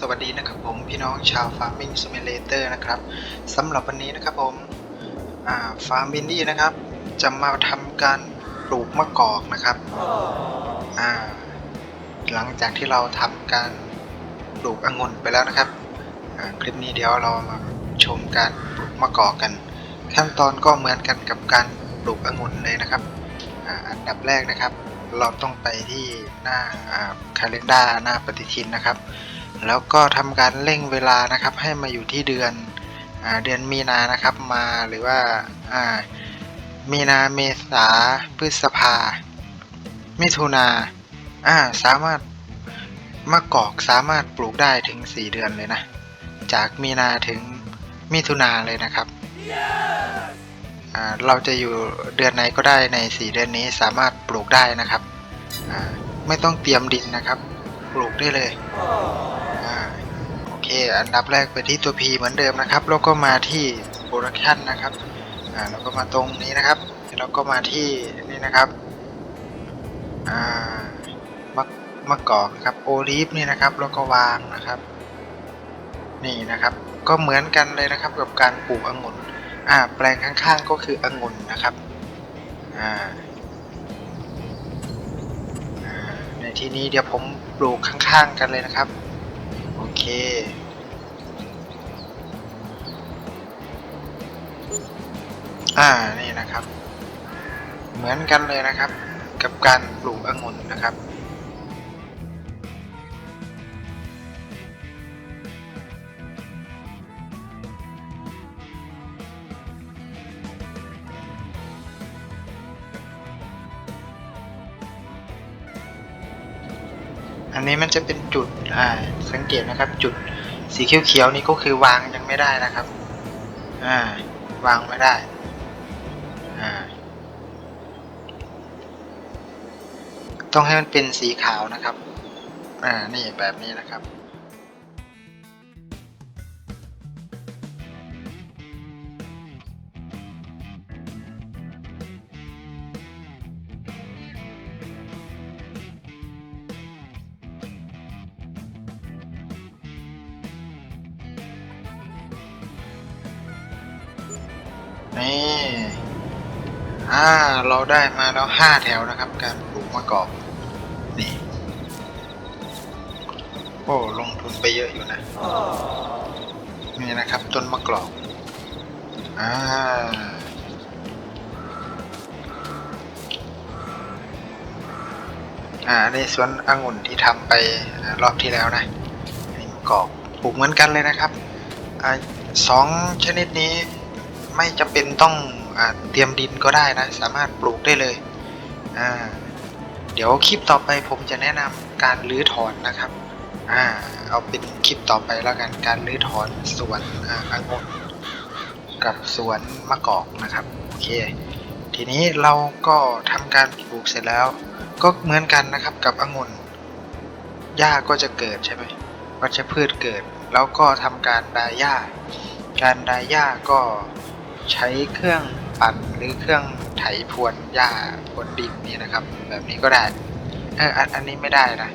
สวัสดีนะครับผมพี่น้องชาว Farming Simulator นะครับสำหรับวันนี้นะครับผมฟาร์มินดี้นะครับจะมาทำการปลูกมะกอกนะครับหลังจากที่เราทำการปลูกองุ่นไปแล้วนะครับคลิปนี้เดี๋ยวเรามาชมการปลูกมะกอกกัน ขั้นตอนก็เหมือนกันกับการปลูกองุ่นเลยนะครับอ,อันดับแรกนะครับ เราต้องไปที่หน้าคาเลนดาหน้าปฏิทินนะครับ แล้วก็ทำการเร่งเวลานะครับให้มาอยู่ที่เดือนอเดือนมีนานะครับมาหรือว่าามีนาเมษาพฤษภา มิถุนาอ่าสามารถมะกอกสามารถปลูกได้ถึง 4 เดือนเลยนะ จากมีนาถึงมิถุนาเลยนะครับอ่าเราจะอยู่เดือนไหนก็ได้ใน 4 เดือนนี้สามารถปลูกได้นะครับ ไม่ต้องเตรียมดินนะครับ ปลูกได้เลยอ่าโอเคอันดับแรกไปที่ตัว P เหมือนเดิมนะครับ แล้วก็มาที่ Production นะครับ อ่า แล้วก็มาตรงนี้นะครับ แล้วก็มาที่นี่นะครับ อ่ามะมะกอกนะครับ โอลิฟนี่นะครับ แล้วก็วางนะครับ นี่นะครับ ก็เหมือนกันเลยนะครับกับการปลูกองุ่น อ่า แปลงข้างๆก็คือองุ่นนะครับ อ่าในที่นี้เดี๋ยวผมปลูกข้างๆกันเลยนะครับ โอเค อ่านี่นะครับ เหมือนกันเลยนะครับ กับการปลูกองุ่นนะครับอันนี้มันจะเป็นจุด อ่า สังเกตนะครับ จุดสีเขียวๆนี่ก็คือวางยังไม่ได้นะครับ อ่า วางไม่ได้ ต้องให้มันเป็นสีขาวนะครับ อ่า นี่แบบนี้นะครับ นี่ อ่า เราได้มาแล้วห้าแถวนะครับ การปลูกมะกอก นี่โอ้ลงทุนไปเยอะอยู่นะนี่นะครับต้นมะกอกอ่าอ่าในสวนองุ่นที่ทำไปรอบที่แล้วนะนี่มะกอกปลูกเหมือนกันเลยนะครับอ่าสองชนิดนี้ไม่จำเป็นต้องอาเตรียมดินก็ได้นะ สามารถปลูกได้เลยอ่า เดี๋ยวคลิปต่อไปผมจะแนะนำการรื้อถอนนะครับอ่าเอาเป็นคลิปต่อไปแล้วกันการรื้อถอนสวนอ่าองุ่นกับสวนมะกอกนะครับโอเค ทีนี้เราก็ทำการปลูกเสร็จแล้ว ก็เหมือนกันนะครับกับองุ่นหญ้าก็จะเกิดใช่ไหมวัชพืชเกิด แล้วก็ทำการดายหญ้าการดายหญ้าก็ใช้เครื่องปั่นหรือเครื่อง ไถพรวนหญ้าพรวนดินนี่นะครับ แบบนี้ก็ได้เอออันอันนี้ไม่ได้นะ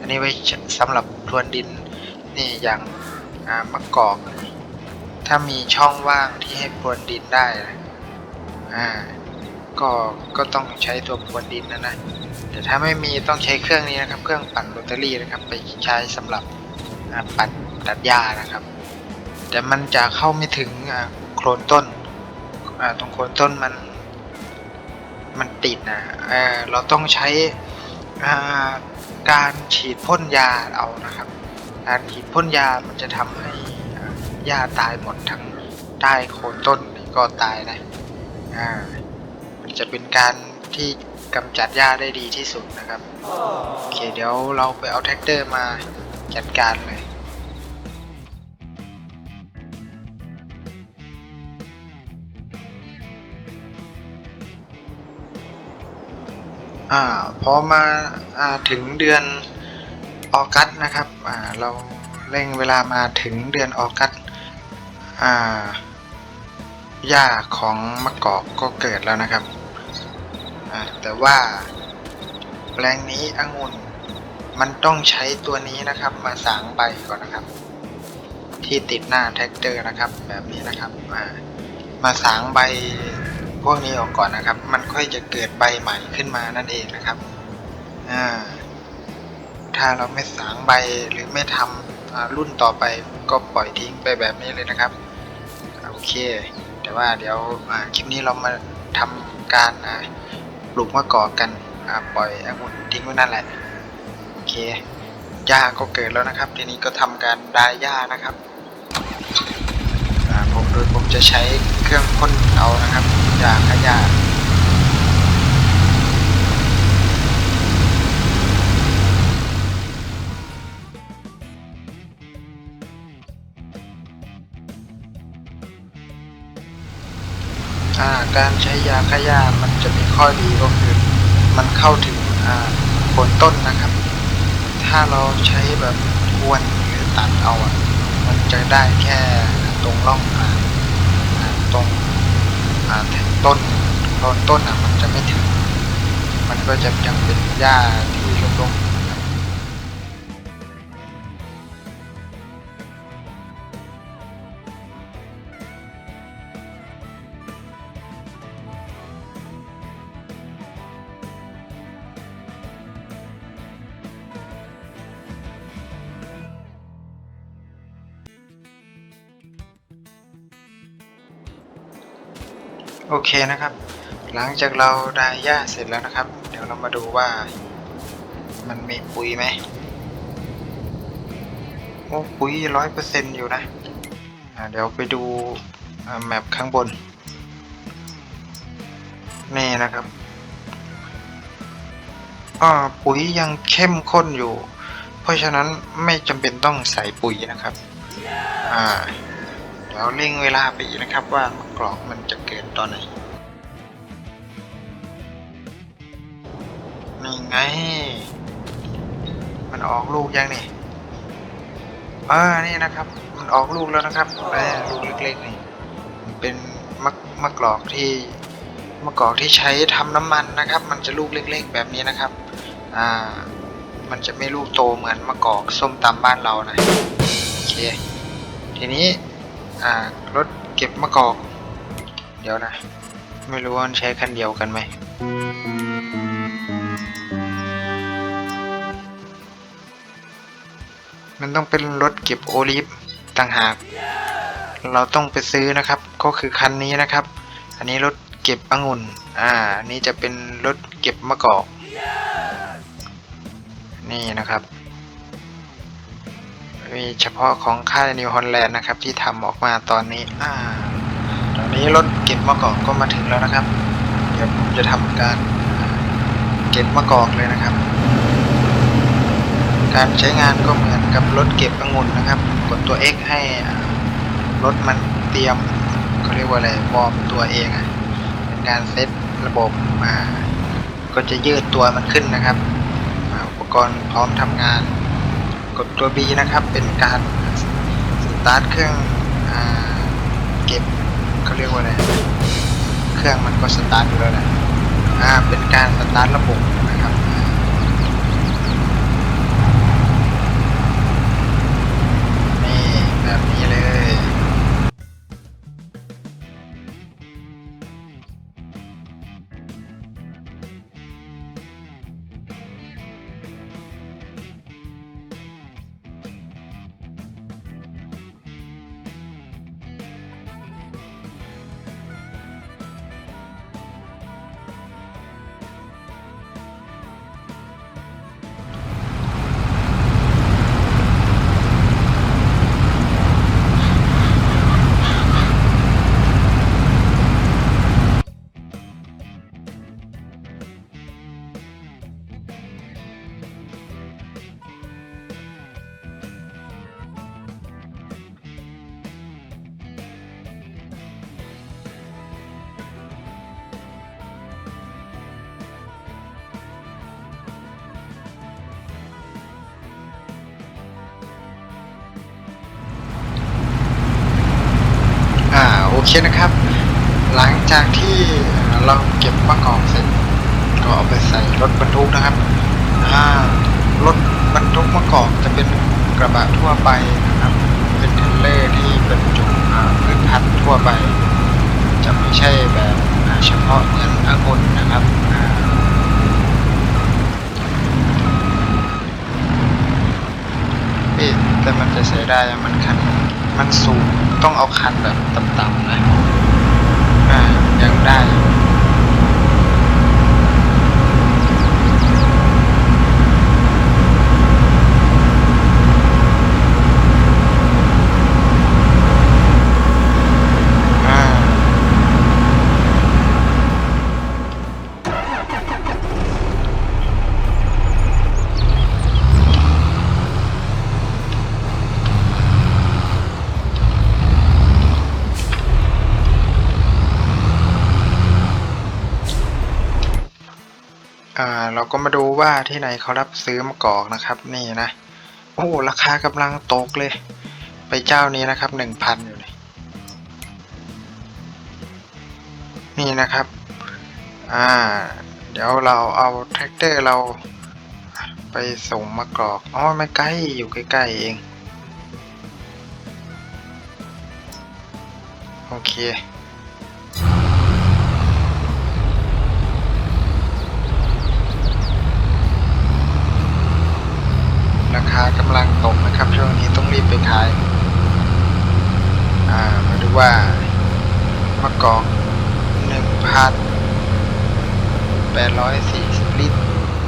อันนี้ไว้สำหรับพรวนดินนี่อย่างมะกอก ถ้ามีช่องว่างที่ให้พรวนดินได้นะอ่าก็ก็ต้องใช้ตัวพรวนดินนะนะแต่ถ้าไม่มีต้องใช้เครื่องนี้นะครับ เครื่องปั่นโรตารี่นะครับ ไปใช้สำหรับปั่นตัดหญ้านะครับ แต่มันจะเข้าไม่ถึงโคลนต้นตรงโคนต้นมัน มันติดนะเเราต้องใช้การฉีดพ่นยาเอานะครับ การฉีดพ่นยามันจะทำให้อ่าหญ้าตายหมดทั้งใต้โคนต้นนี่ก็ตายนะอ่ามันจะเป็นการที่กำจัดหญ้าได้ดีที่สุดนะครับ โอเคเดี๋ยวเราไปเอาแท็กเตอร์มาจัดการเลย อ่าพอมาอ่าถึงเดือนออกัสนะครับอ่าเราเร่งเวลามาถึงเดือนออกัสอ่าหญ้าของมะกอกก็เกิดแล้วนะครับอ่าแต่ว่าแปลงนี้องุ่นมันต้องใช้ตัวนี้นะครับ มาสางใบก่อนนะครับ ที่ติดหน้าแท็กเตอร์นะครับ แบบนี้นะครับมามาสางใบ วกนี้ออกก่อนนะครับ มันค่อยจะเกิดใบใหม่ขึ้นมานั่นเองนะครับถ้าเราไม่สางใบหรือไม่ทำรุ่นต่อไปก็ปล่อยทิ้งไปแบบนี้เลยนะครับโอเค แต่ว่าเดี๋ยวคลิปนี้เรามาทำการปลูกมะกอกกันปล่อยองุ่นทิ้งไว้นั่นแหละโอเคหญ้าก็เกิดแล้วนะครับ ทีนี้ก็ทำการดายหญ้านะครับผมโดยผมจะใช้เครื่องพ่นเอานะครับ ยาฆ่าหญ้าอ่าการใช้ยาฆ่าหญ้ามันจะมีข้อดีก็คือมันเข้าถึงผลต้นนะครับ ถ้าเราใช้แบบทวนหรือตัดเอาอะ มันจะได้แค่ตรงร่องตรงแถ ต้นตอนต้นอะมันจะไม่ถึง มันก็จะยังเป็นหญ้าที่ โอเคนะครับ หลังจากเราได้หญ้าเสร็จแล้วนะครับ เดี๋ยวเรามาดูว่า มันมีปุ๋ยไหมโอ้ปุ๋ยร้อยเปอร์เซ็นต์อยู่นะเดี๋ยวไปดูแมปข้างบน นี่นะครับปุ๋ยยังเข้มข้นอยู่ เพราะฉะนั้นไม่จำเป็นต้องใส่ปุ๋ยนะครับ อ่า เดี๋ยวเร่งเวลาไปอีกนะครับว่ามะกรอกมันจะเกิดตอนไหนนี่ไง มันออกลูกยังนี่เออนี่นะครับ มันออกลูกแล้วนะครับแลูกเล็กๆนี่มันเป็นมะมะกรอกที่มะกรอกที่ใช้ทำน้ำมันนะครับ มันจะลูกเล็ก ๆ แบบนี้นะครับ อ่า มันจะไม่ลูกโตเหมือนมะกอกส้มตำบ้านเรานะโอเคทีนี้ อ่ารถเก็บมะกอก เดี๋ยวนะ ไม่รู้ว่าใช้คันเดียวกันไหมมันต้องเป็นรถเก็บโอลิฟต่างหาก เราต้องไปซื้อนะครับ ก็คือคันนี้นะครับ อันนี้รถเก็บองุ่น อ่าอันนี้จะเป็นรถเก็บมะกอก นี่นะครับ มีเฉพาะของค่ายนิวฮอลแลนด์นะครับ ที่ทำออกมาตอนนี้อ่าตอนนี้รถเก็บมะกอกก็มาถึงแล้วนะครับ เดี๋ยวผมจะทำการเก็บมะกอกเลยนะครับ การใช้งานก็เหมือนกับรถเก็บองุ่นนะครับ กดตัว X ให้รถมันเตรียมเขาเรียกว่าอะไรวอร์มตัวเองเป็นการเซตระบบมา ก็จะยืดตัวมันขึ้นนะครับ อุปกรณ์พร้อมทำงาน กดตัว B นะครับ เป็นการสตาร์ทเครื่องอเก็บเขาเรียกว่าอะไร เครื่องมันก็สตาร์ทอยู่แล้วนะ อ่า เป็นการสตาร์ทระบบ คนะครับ หลังจากที่เราเก็บมะกอกเสร็จก็เอาไปใส่รถบรรทุกนะครับอ่ารถบรรทุกมะกอกจะเป็นกระบะทั่วไปนะครับ เป็นเทรลเลอร์ที่บรรจุพืชพันธุ์ทั่วไป จะไม่ใช่แบบเฉพาะเหมือนองุ่นนะครับแต่มันจะเสียได้มันคัน มันสูงต้องเอาคันแบบต่ำๆนะอ่ายังได้อยู่อ่า อ่าเราก็มาดู ว่าที่ไหนเขารับซื้อมะกอกนะครับนี่นะ โอ้ราคากำลังตกเลย ไปเจ้านี้นะครับหนึ่งพันอยู่เลยนี่นะครับ อ่า เดี๋ยวเราเอาแท็กเตอร์เราไปส่งมะกอกอ๋อไม่ใกล้อยู่ใกล้ๆเอง โอเค ราคากำลังตกนะครับ ช่วงนี้ต้องรีบไปขาย อ่า มาดู ว่ามะกอกหนึ่งพันแปดร้อยสี่สิบลิตร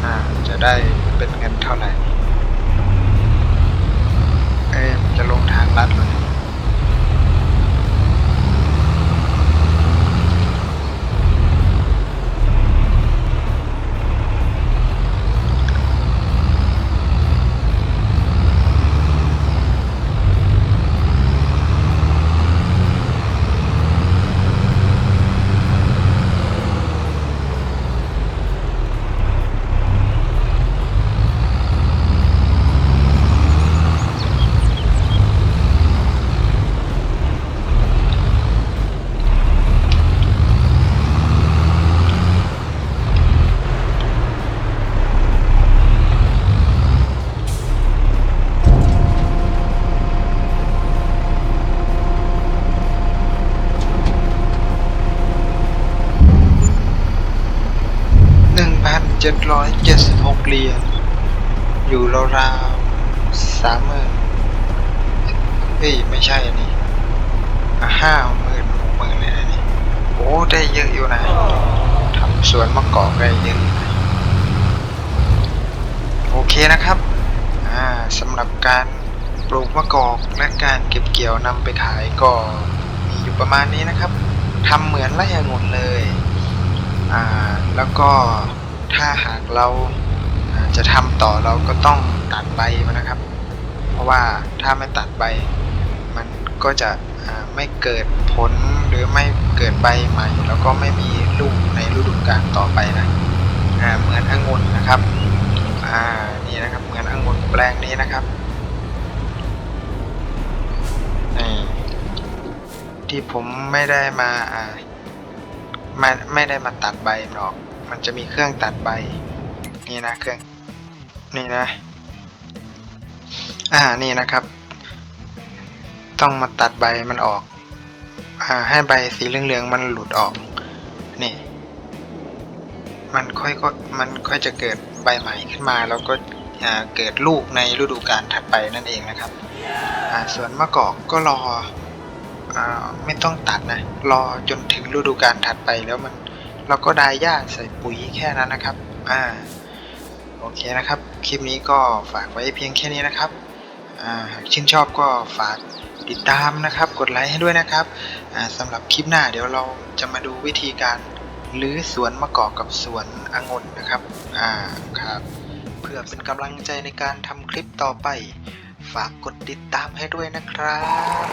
อ่าจะได้เป็นเงินเท่าไหร่ เอ๊ะมันจะลงทางลัดเลย หนึ่งพันเจ็ดร้อยเจ็ดสิบหกเหรียญอยู่ราวๆสามหมื่นเฮ้ยไม่ใช่อันนี่ห้าหมื่นหกหมื่นเลยนะนี่โอ้ได้เยอะอยู่นะทำสวนมะกอกได้เยอะโอเคนะครับสำหรับการปลูกมะกอกและการเก็บเกี่ยวนำไปขายก็มีอยู่ประมาณนี้นะครับทำเหมือนไร่องุ่นเลย อ่า แล้วก็ ถ้าหากเราจะทำต่อเราก็ต้องตัดใบมันนะครับ เพราะว่าถ้าไม่ตัดใบ มันก็จะไม่เกิดผลหรือไม่เกิดใบใหม่ แล้วก็ไม่มีลูกในฤดูกาลต่อไปนะเหมือนองุ่นนะครับอ่านี่นะครับเหมือนองุ่นแปลงนี้นะครับที่ผมไม่ได้มาไม่ไม่ได้มาตัดใบมันออก มันจะมีเครื่องตัดใบ นี่นะเครื่อง นี่นะ อ่า นี่นะครับ ต้องมาตัดใบมันออก อ่า ให้ใบสีเหลืองๆมันหลุดออก นี่ มันค่อยก็มันค่อยจะเกิดใบใหม่ขึ้นมา แล้วก็อ่าเกิดลูกในฤดูกาลถัดไปนั่นเองนะครับอ่าส่วนมะกอกก็รออ่าไม่ต้องตัดนะ รอจนถึงฤดูกาลถัดไปแล้วมัน เราก็ดายหญ้าใส่ปุ๋ยแค่นั้นนะครับ อ่า โอเคนะครับ คลิปนี้ก็ฝากไว้เพียงแค่นี้นะครับ อ่า หากชื่นชอบก็ฝากติดตามนะครับ กดไลค์ให้ด้วยนะครับ อ่าสำหรับคลิปหน้าเดี๋ยวเราจะมาดูวิธีการรื้อสวนมะกอกกับสวนองุ่นนะครับ อ่า ครับ เพื่อเป็นกำลังใจในการทำคลิปต่อไป ฝากกดติดตามให้ด้วยนะครับ